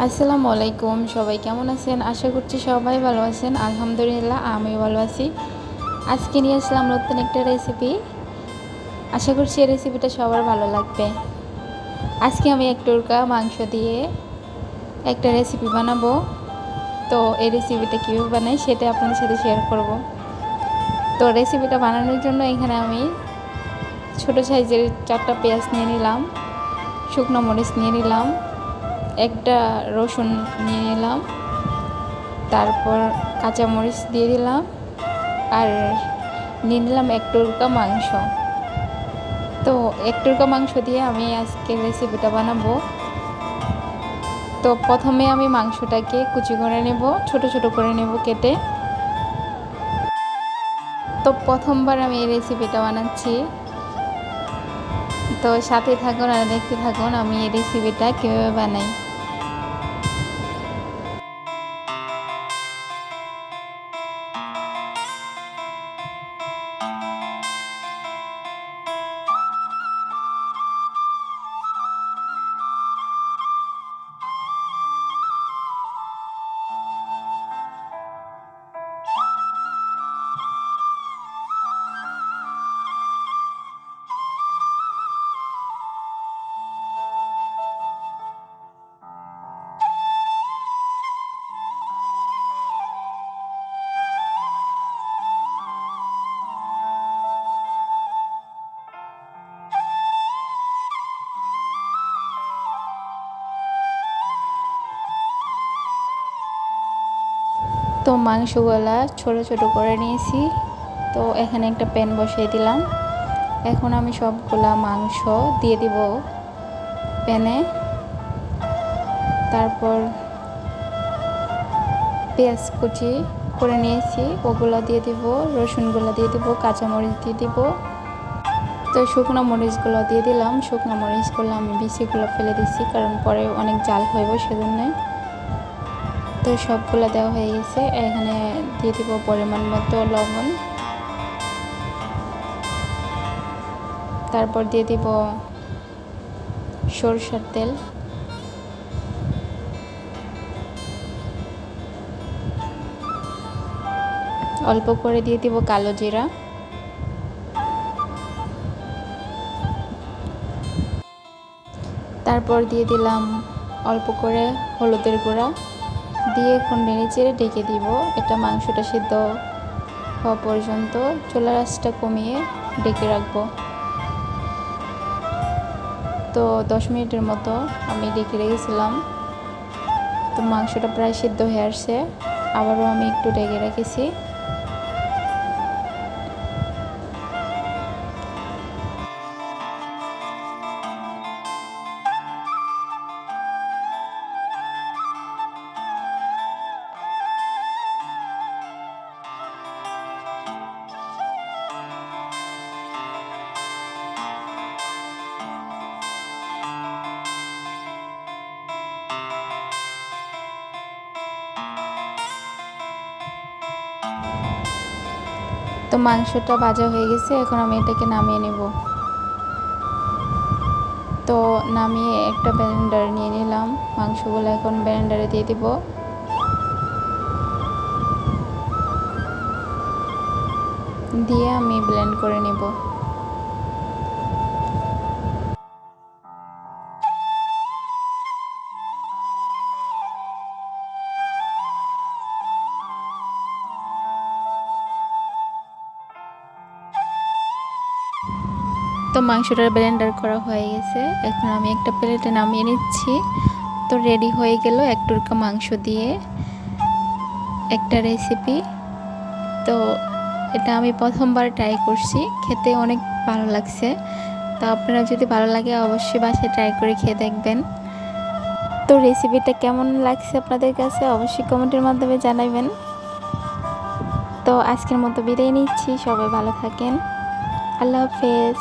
আসসালামু আলাইকুম, সবাই কেমন আছেন? আশা করছি সবাই ভালো আছেন। আলহামদুলিল্লাহ আমি ভালো আছি। আজকে নিয়ে আসলাম নতুন একটা রেসিপি আশা করছি এই রেসিপিটা সবার ভালো লাগবে। আজকে আমি এক টুরকা মাংস দিয়ে একটা রেসিপি বানাবো। তো এই রেসিপিটা কীভাবে বানাই সেটা আপনাদের সাথে শেয়ার করব। তো রেসিপিটা বানানোর জন্য এখানে আমি ছোট সাইজের চারটা পেঁয়াজ নিয়ে নিলাম, শুকনো মরিচ নিয়ে নিলাম একটা রসুন নিয়ে নিলাম, তারপর কাঁচামরিচ দিয়ে দিলাম, আর নিয়ে নিলাম এক টুকরা মাংস। তো এক টুকরা মাংস দিয়ে আমি আজকে রেসিপিটা বানাবো। তো প্রথমে আমি মাংসটাকে কুচি করে নেব, ছোট ছোট করে নেব কেটে। তো প্রথমবার আমি এই রেসিপিটা বানাচ্ছি। তো সাথে থাকুন আর দেখতে থাকুন আমি এই রেসিপিটা কীভাবে বানাই। তো মাংসগুলা ছোট ছোট করে নিয়েছি। তো এখানে একটা প্যান বসিয়ে দিলাম। এখন আমি সবগুলা মাংস দিয়ে দিব প্যানে। তারপর পেঁয়াজ কুচি করে নিয়েছি, ওগুলো দিয়ে দিব, রসুনগুলো দিয়ে দিব, কাঁচামরিচ দিয়ে দিব। তো শুকনো মরিচগুলো দিয়ে দিলাম। শুকনো মরিচগুলো আমি বিচিগুলো ফেলে দিচ্ছি কারণ পরে অনেক জাল হইব সেজন্যই তো সবগুলো দেওয়া হয়ে গেছে। এখানে দিয়ে দিব পরিমাণ মতো লবণ। তারপর দিয়ে দিব সরষের তেল। অল্প করে দিয়ে দিব কালো জিরা। তারপর দিয়ে দিলাম অল্প করে হলুদের গুঁড়া। দিয়ে এখন নেড়ে চেড়ে ঢেকে দিব। এটা মাংসটা সিদ্ধ হওয়া পর্যন্ত চুলা রাসটা কমিয়ে ডেকে রাখব। তো দশ মিনিটের মতো আমি ডেকে রেখেছিলাম। তো মাংসটা প্রায় সিদ্ধ হয়ে আসছে। আবারও আমি একটু ডেকে রেখেছি। তো মাংসটা ভাজা হয়ে গেছে, এখন আমি এটাকে নামিয়ে নেব। তো নামিয়ে একটা ব্লেন্ডার নিয়ে নিলাম। মাংসগুলো এখন ব্লেন্ডারে দিয়ে দিব। দিয়ে আমি ব্লেন্ড করে নেব। তো মাংসটা ব্লেন্ডার করা হয়ে গেছে। এখন আমি একটা প্লেটে নামিয়ে নিচ্ছি। তো রেডি হয়ে গেল এক টুরকা মাংস দিয়ে একটা রেসিপি তো এটা আমি প্রথমবার ট্রাই করছি। খেতে অনেক ভালো লাগছে। তো আপনারা যদি ভালো লাগে অবশ্যই বাসায় ট্রাই করে খেয়ে দেখবেন। তো রেসিপিটা কেমন লাগছে আপনাদের কাছে অবশ্যই কমেন্টের মাধ্যমে জানাবেন। তো আজকের মতো বিদায় নিচ্ছি। সবাই ভালো থাকেন। আল্লাহ হাফেজ।